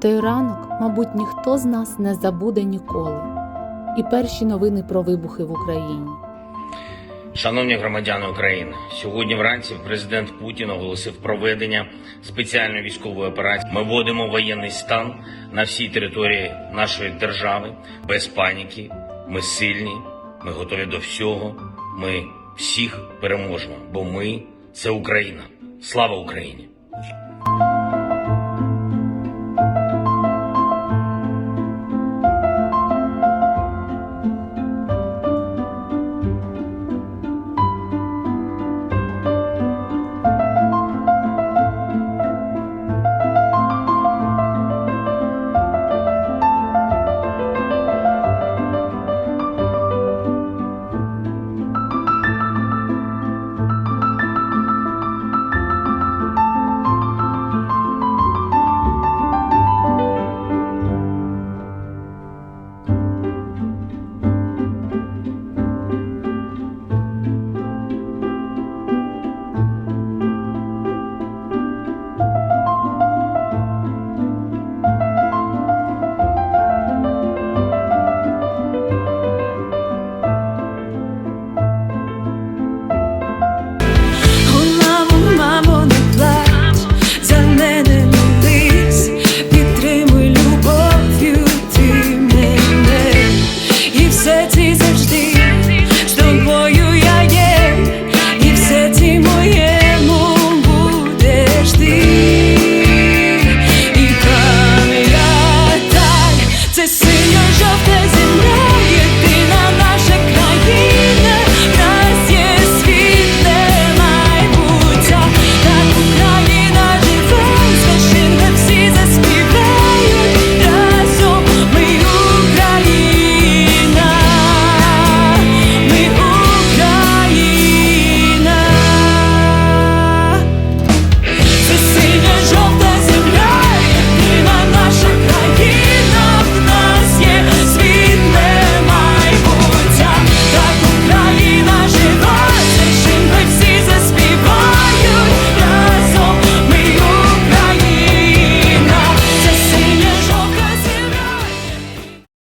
Той ранок, мабуть, ніхто з нас не забуде ніколи. І перші новини про вибухи в Україні. Шановні громадяни України, сьогодні вранці президент Путін оголосив проведення спеціальної військової операції. Ми вводимо воєнний стан на всій території нашої держави без паніки. Ми сильні, ми готові до всього. Ми всіх переможемо, бо ми це Україна. Слава Україні!